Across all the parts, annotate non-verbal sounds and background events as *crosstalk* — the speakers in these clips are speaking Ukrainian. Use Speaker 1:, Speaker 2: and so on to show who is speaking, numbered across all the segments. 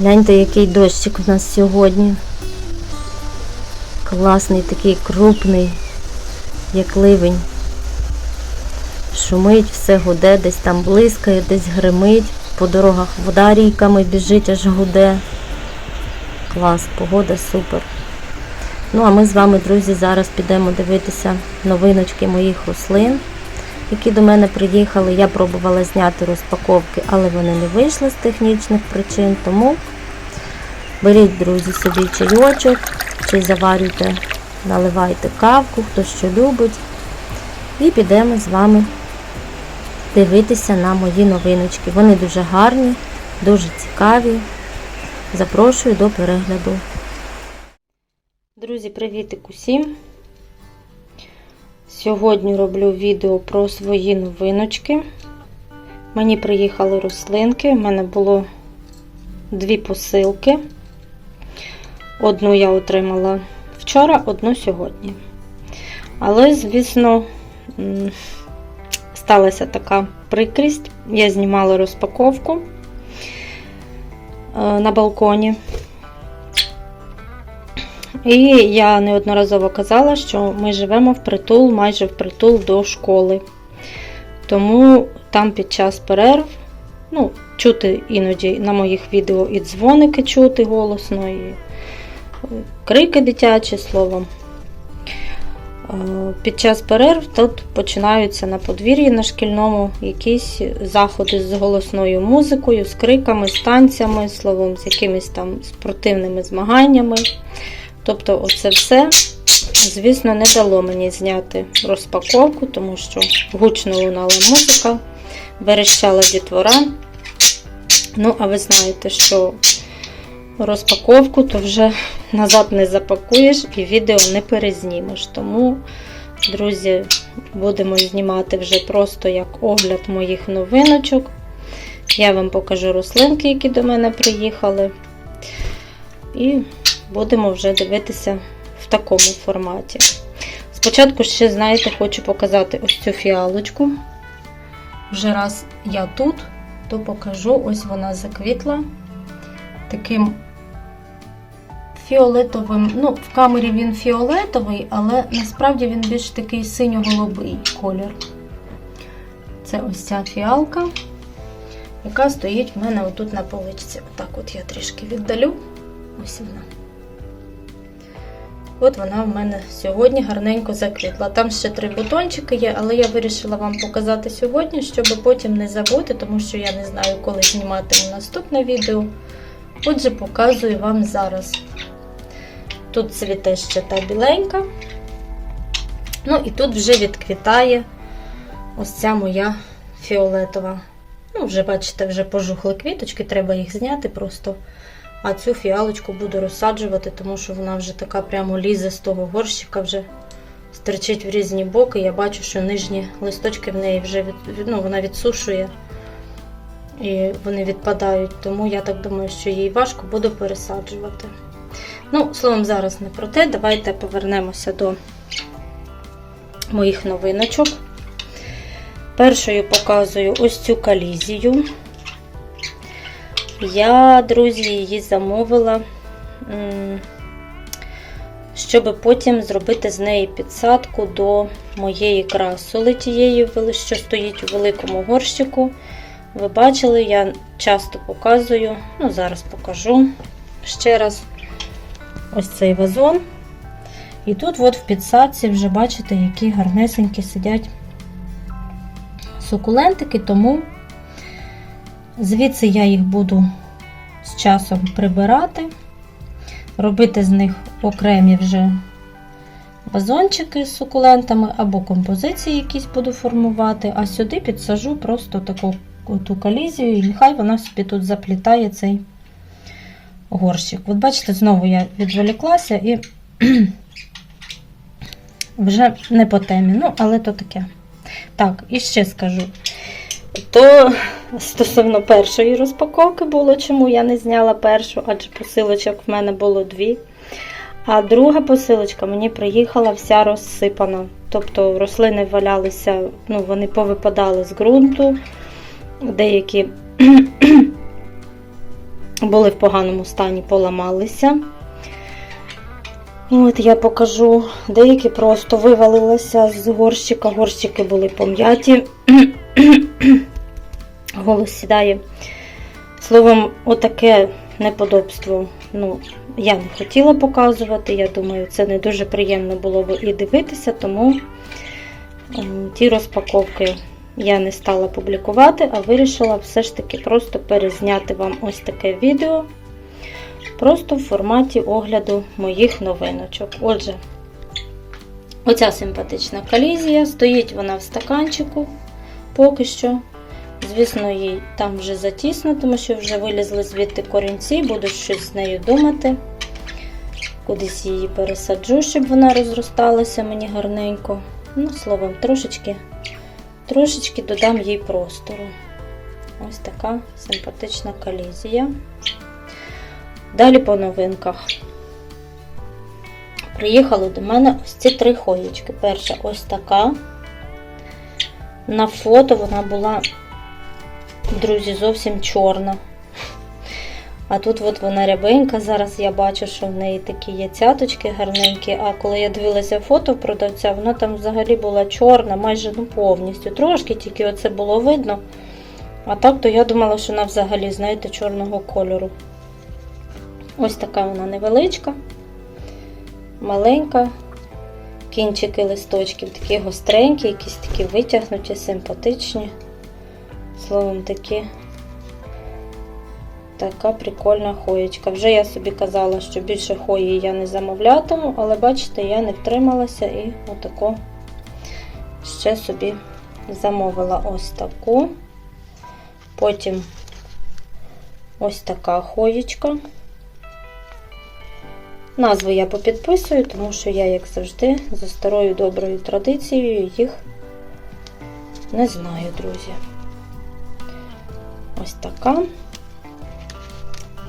Speaker 1: Гляньте, який дощик у нас сьогодні. Класний, такий крупний, як ливень. Шумить, все гуде, десь там блискає, десь гримить. По дорогах вода ріками біжить, аж гуде. Клас, погода супер. Ну, а ми з вами, друзі, зараз підемо дивитися новиночки моїх рослин, які до мене приїхали. Я пробувала зняти розпаковки, але вони не вийшли з технічних причин. Тому беріть, друзі, собі чайочок, чи заварюйте, наливайте кавку, хто що любить. І підемо з вами дивитися на мої новиночки. Вони дуже гарні, дуже цікаві. Запрошую до перегляду. Друзі, привітик усім! Сьогодні роблю відео про свої новиночки. Мені приїхали рослинки, в мене було дві посилки. Одну я отримала вчора, одну сьогодні. Але, звісно, сталася така прикрість. Я знімала розпаковку е, на балконі. І я неодноразово казала, що ми живемо впритул, майже впритул до школи. Тому там під час перерв, ну, чути іноді на моїх відео і дзвоники чути голосно, і е, крики дитячі словом. Е, Під час перерв тут починаються на подвір'ї на шкільному якісь заходи з голосною музикою, з криками, з танцями, словом, з якимись там спортивними змаганнями. Тобто, оце все, звісно, не дало мені зняти розпаковку, тому що гучно лунала музика, верещала дітвора. Ну, а ви знаєте, що розпаковку то вже назад не запакуєш і відео не перезнімеш. Тому, друзі, будемо знімати вже просто як огляд моїх новиночок. Я вам покажу рослинки, які до мене приїхали. І будемо вже дивитися в такому форматі. Спочатку ще, знаєте, хочу показати ось цю фіалочку. Вже раз я тут, то покажу, ось вона заквітла таким фіолетовим. Ну, в камері він фіолетовий, але насправді він більш такий синьо-голубий колір. Це ось ця фіалка, яка стоїть в мене отут на поличці. Отак от я трішки віддалю. Ось вона. От вона в мене сьогодні гарненько заквітла. Там ще три бутончики є, але я вирішила вам показати сьогодні, щоб потім не забути, тому що я не знаю, коли зніматиму наступне відео. Отже, показую вам зараз. Тут цвіте ще та біленька. Ну і тут вже відквітає ось ця моя фіолетова. Ну, вже, бачите, вже пожухли квіточки, треба їх зняти просто. А цю фіалочку буду розсаджувати, тому що вона вже така прямо лізе з того горщика, вже стерчить в різні боки. Я бачу, що нижні листочки в неї вже від, ну, вона відсушує і вони відпадають. Тому я так думаю, що їй важко буду пересаджувати. Ну, словом, зараз не про те. Давайте повернемося до моїх новиночок. Першою показую ось цю калізію. Я, друзі, її замовила, щоб потім зробити з неї підсадку до моєї красоли, тієї, що стоїть у великому горщику. Ви бачили, я часто показую, ну, зараз покажу ще раз ось цей вазон. І тут, от в підсадці, вже бачите, які гарнесенькі сидять сукулентики, тому звідси я їх буду з часом прибирати, робити з них окремі вже вазончики з сукулентами або композиції якісь буду формувати, а сюди підсажу просто таку ту колізію, і нехай вона собі тут заплітає цей горщик. От бачите, знову я відволіклася і *clears throat* вже не по темі. Ну, але то таке. Так, і ще скажу. То стосовно першої розпаковки було, чому я не зняла першу, адже посилочок в мене було дві. А друга посилочка мені приїхала вся розсипана. Тобто рослини валялися, ну, вони повипадали з ґрунту, деякі *clears throat* були в поганому стані, поламалися. От я покажу. Деякі просто вивалилися з горщика. Горщики були пом'яті. *clears throat* *coughs* Голос сідає. Словом, отаке неподобство. Ну, я не хотіла показувати. Я думаю, це не дуже приємно було б і дивитися, тому ем, ті розпаковки я не стала публікувати, а вирішила все ж таки просто перезняти вам ось таке відео. Просто в форматі огляду моїх новиночок. Отже, оця симпатична колізія, стоїть вона в стаканчику поки що. Звісно, їй там вже затісно, тому що вже вилізли звідти корінці, буду щось з нею думати. Кудись її пересаджу, щоб вона розросталася мені гарненько. Ну, словом, трошечки, трошечки додам їй простору. Ось така симпатична колізія. Далі по новинках. Приїхали до мене ось ці три хоєчки. Перша ось така. На фото вона була, друзі, зовсім чорна. А тут от вона рябенька. Зараз я бачу, що в неї такі є цяточки гарненькі. А коли я дивилася фото продавця, вона там взагалі була чорна, майже ну повністю. Трошки тільки оце було видно. А так, то я думала, що вона взагалі, знаєте, чорного кольору. Ось така вона невеличка, маленька. Кінчики листочків такі гостренькі, якісь такі витягнуті, симпатичні. Словом, такі. Така прикольна хоєчка. Вже я собі казала, що більше хої я не замовлятиму, але бачите, я не втрималася і отако ще собі замовила ось таку. Потім ось така хоєчка. Назву я попідписую, тому що я, як завжди, за старою доброю традицією їх не знаю, друзі. Ось така.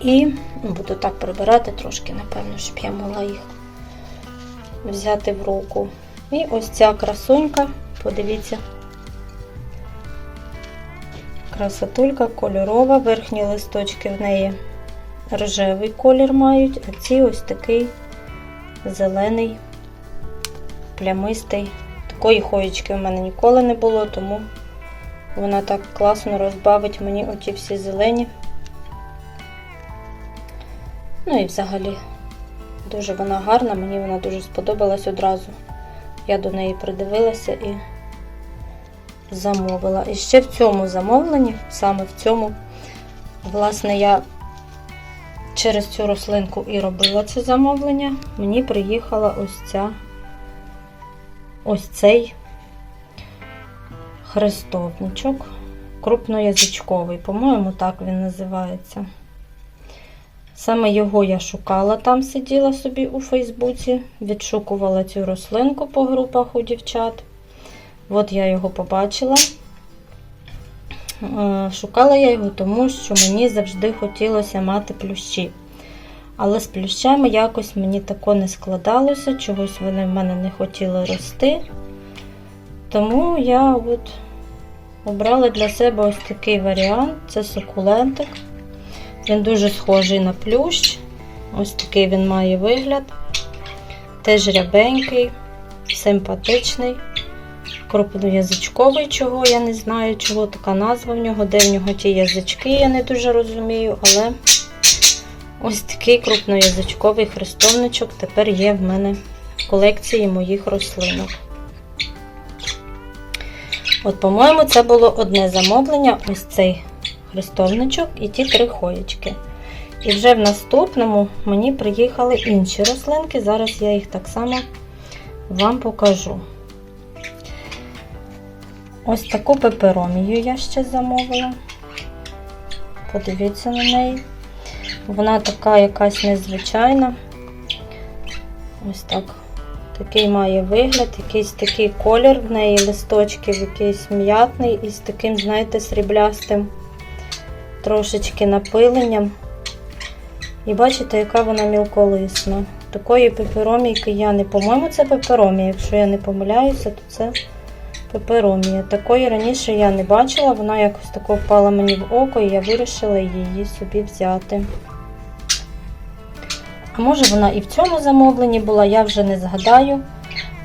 Speaker 1: І буду так прибирати трошки, напевно, щоб я могла їх взяти в руку. І ось ця красунька, подивіться, красотулька кольорова, верхні листочки в неї рожевий колір мають, а ці ось такий зелений, плямистий. Такої хоєчки в мене ніколи не було, тому вона так класно розбавить мені оті всі зелені. Ну і взагалі дуже вона гарна, мені вона дуже сподобалась одразу. Я до неї придивилася і замовила. І ще в цьому замовленні, саме в цьому, власне, я через цю рослинку і робила це замовлення, мені приїхала ось ця ось цей хрестовничок, крупноязичковий, по-моєму, так він називається. Саме його я шукала, там сиділа собі у Фейсбуці, відшукувала цю рослинку по групах у дівчат. От я його побачила. Е, Шукала я його, тому що мені завжди хотілося мати плющі. Але з плющами якось мені тако не складалося, чогось вони в мене не хотіли рости. Тому я от обрала для себе ось такий варіант це сукулентик. Він дуже схожий на плющ. Ось такий він має вигляд. Теж рябенький, симпатичний, крупноязичковий, чого я не знаю, чого така назва в нього, де в нього ті язички, я не дуже розумію, але ось такий крупноязичковий хрестовничок тепер є в мене в колекції моїх рослинок. От, по-моєму, це було одне замовлення, ось цей хрестовничок і ті три хоєчки. І вже в наступному мені приїхали інші рослинки. Зараз я їх так само вам покажу. Ось таку пеперомію я ще замовила. Подивіться на неї. Вона така якась незвичайна. Ось так. Такий має вигляд, якийсь такий колір в неї листочків, якийсь м'ятний і з таким, знаєте, сріблястим трошечки напиленням. І бачите, яка вона мілколисна. Такої пеперомійки я не, по-моєму, це пеперомія. Якщо я не помиляюся, то це Пеперомія. Такої раніше я не бачила, вона якось тако впала мені в око, і я вирішила її собі взяти. А може вона і в цьому замовленні була, я вже не згадаю,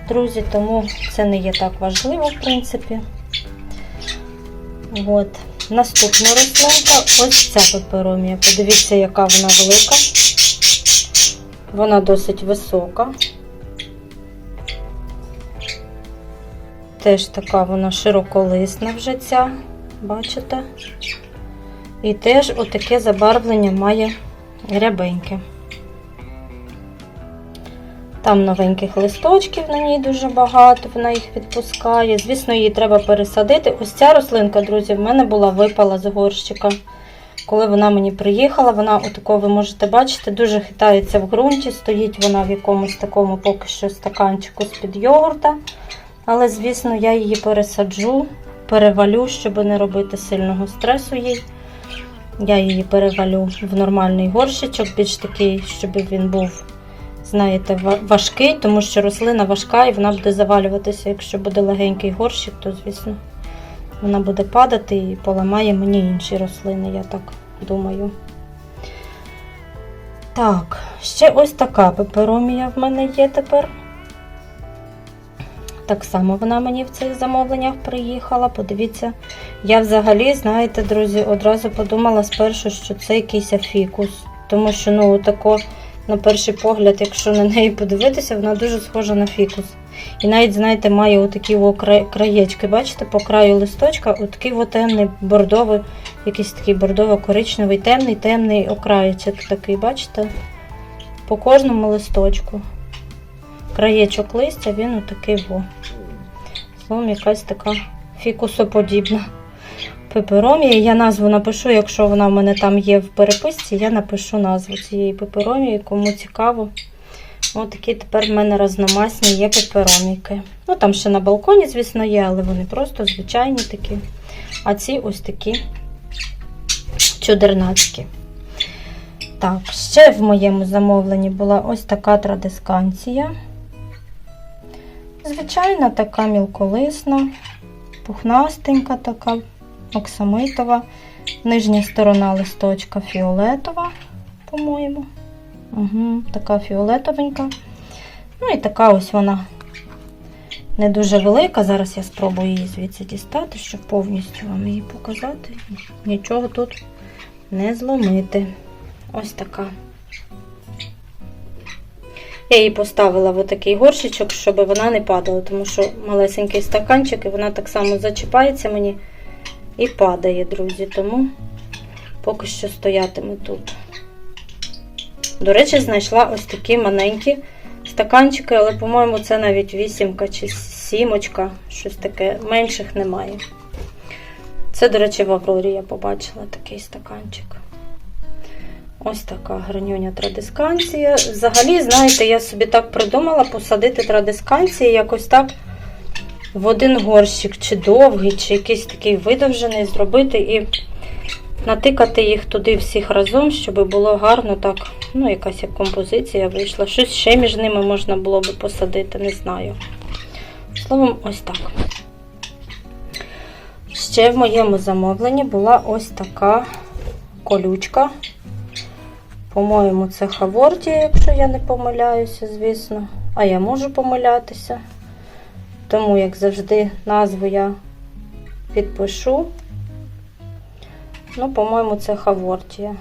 Speaker 1: друзі, тому це не є так важливо, в принципі. От. Наступна рослинка ось ця пеперомія. Подивіться, яка вона велика. Вона досить висока. Теж така вона широколисна вже ця, бачите? І теж отаке забарвлення має рябеньке. Там новеньких листочків на ній дуже багато, вона їх відпускає. Звісно, її треба пересадити. Ось ця рослинка, друзі, в мене була випала з горщика. Коли вона мені приїхала, вона отако, ви можете бачити, дуже хитається в ґрунті. Стоїть вона в якомусь такому поки що стаканчику з-під йогурта. Але, звісно, я її пересаджу, перевалю, щоб не робити сильного стресу їй. Я її перевалю в нормальний горщичок, більш такий, щоб він був, знаєте, важкий, тому що рослина важка і вона буде завалюватися. Якщо буде легенький горщик, то, звісно, вона буде падати і поламає мені інші рослини, я так думаю. Так, ще ось така пеперомія в мене є тепер. Так само вона мені в цих замовленнях приїхала. Подивіться, я взагалі, знаєте, друзі, одразу подумала спершу, що це якийсь фікус. Тому що, ну, тако, на перший погляд, якщо на неї подивитися, вона дуже схожа на фікус. І навіть, знаєте, має отакі краєчки, бачите, по краю листочка, отакий о темний бордовий, якийсь такий бордово-коричневий, темний, темний окраєчок такий, бачите? По кожному листочку краєчок листя, він отакий во. Словом, якась така фікусоподібна пеперомія. Я назву напишу, якщо вона в мене там є в переписці, я напишу назву цієї пеперомії, кому цікаво. Ось такі тепер в мене разномасні є пеперомійки. Ну, там ще на балконі, звісно, є, але вони просто звичайні такі. А ці ось такі чудернацькі. Так, ще в моєму замовленні була ось така традисканція. Звичайна така мілколисна, пухнастенька така, оксамитова. Нижня сторона листочка фіолетова, по-моєму. Угу, така фіолетовенька. Ну і така ось вона не дуже велика. Зараз я спробую її звідси дістати, щоб повністю вам її показати. Нічого тут не зломити. Ось така. Я її поставила в такий горщичок, щоб вона не падала, тому що малесенький стаканчик, і вона так само зачіпається мені і падає, друзі. Тому поки що стоятиме тут. До речі, знайшла ось такі маленькі стаканчики, але, по-моєму, це навіть вісімка чи сімочка, щось таке. Менших немає. Це, до речі, в Аврорі я побачила такий стаканчик. Ось така гарнюня традисканція. Взагалі, знаєте, я собі так придумала посадити традисканції якось так в один горщик, чи довгий, чи якийсь такий видовжений, зробити і натикати їх туди всіх разом, щоб було гарно так, ну, якась як композиція вийшла. Щось ще між ними можна було би посадити, не знаю. Словом, ось так. Ще в моєму замовленні була ось така колючка. По-моєму, це Хавортія, якщо я не помиляюся, звісно. А я можу помилятися. Тому, як завжди, назву я підпишу. Ну, по-моєму, це Хавортія.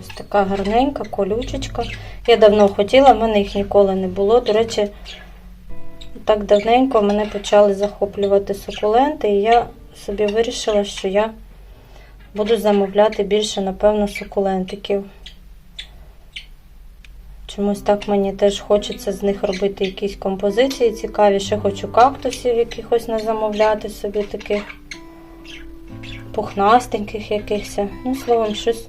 Speaker 1: Ось така гарненька колючечка. Я давно хотіла, в мене їх ніколи не було. До речі, так давненько мене почали захоплювати сукуленти, і я собі вирішила, що я буду замовляти більше, напевно, сукулентиків. Чомусь так мені теж хочеться з них робити якісь композиції цікаві. Ще хочу кактусів якихось замовляти собі таких пухнастеньких якихось. Ну, словом, щось,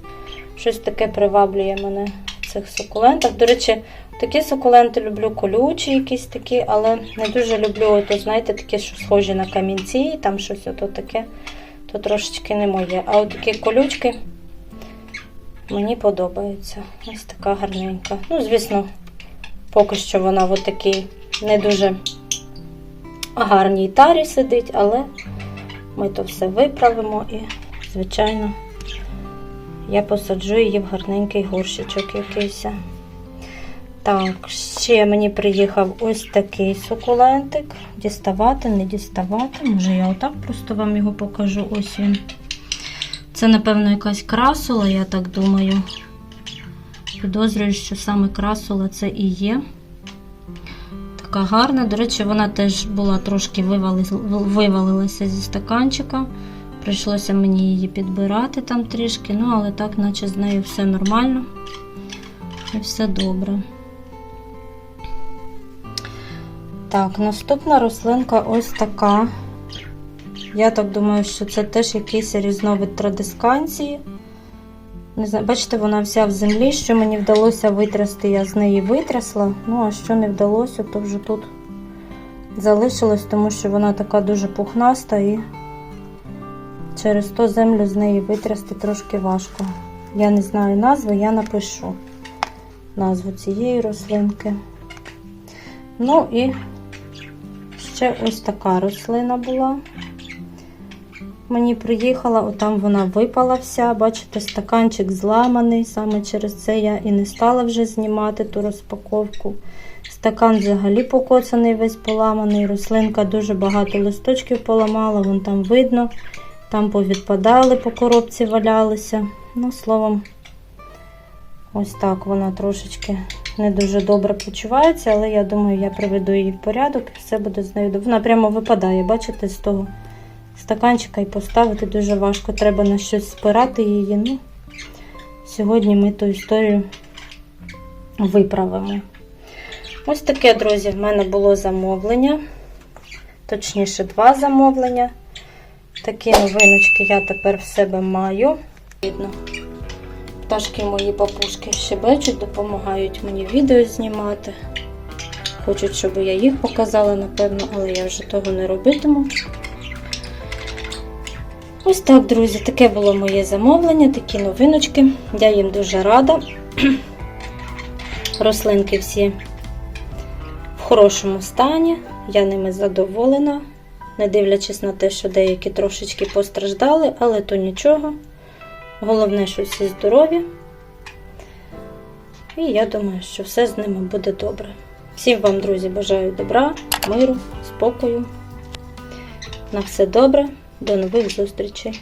Speaker 1: щось таке приваблює мене в цих сукулентах. До речі, такі сукуленти люблю колючі, якісь такі, але не дуже люблю, ото, знаєте, такі, що схожі на камінці, там щось ото таке, то трошечки не моє. А от такі колючки мені подобаються. Ось така гарненька. Ну, звісно, поки що вона в такій не дуже гарній тарі сидить, але ми то все виправимо і, звичайно, я посаджу її в гарненький горщичок якийсь. Так, ще мені приїхав ось такий сукулентик. Діставати, не діставати. Може, я отак просто вам його покажу. Ось він. Це, напевно, якась красула, я так думаю. Підозрюю, що саме красула це і є. Така гарна. До речі, вона теж була трошки вивали- вивалилася зі стаканчика. Прийшлося мені її підбирати там трішки, ну, але так, наче з нею все нормально і все добре. Так, наступна рослинка ось така. Я так думаю, що це теж якийсь різновид традисканції. Не знаю, бачите, вона вся в землі. Що мені вдалося витрясти, я з неї витрясла. Ну, а що не вдалося, то вже тут залишилось, тому що вона така дуже пухнаста і через то землю з неї витрясти трошки важко. Я не знаю назви, я напишу назву цієї рослинки. Ну і ще ось така рослина була. Мені приїхала, отам вона випала вся. Бачите, стаканчик зламаний. Саме через це я і не стала вже знімати ту розпаковку. Стакан взагалі покоцаний, весь поламаний. Рослинка дуже багато листочків поламала, вон там видно. Там повідпадали, по коробці валялися. Ну, словом, ось так вона трошечки не дуже добре почувається, але я думаю, я приведу її в порядок і все буде з нею. Вона прямо випадає, бачите, з того стаканчика і поставити дуже важко. Треба на щось спирати її. Ну, Сьогодні ми ту історію виправимо. Ось таке, друзі, в мене було замовлення. Точніше, два замовлення. Такі новиночки я тепер в себе маю. Видно. Пташки мої папушки щебечуть, допомагають мені відео знімати. Хочуть, щоб я їх показала, напевно, але я вже того не робитиму. Ось так, друзі, таке було моє замовлення, такі новиночки. Я їм дуже рада. *clears throat* Рослинки всі в хорошому стані, я ними задоволена, не дивлячись на те, що деякі трошечки постраждали, але то нічого. Головне, що всі здорові. І я думаю, що все з ними буде добре. Всім вам, друзі, бажаю добра, миру, спокою. На все добре, до нових зустрічей!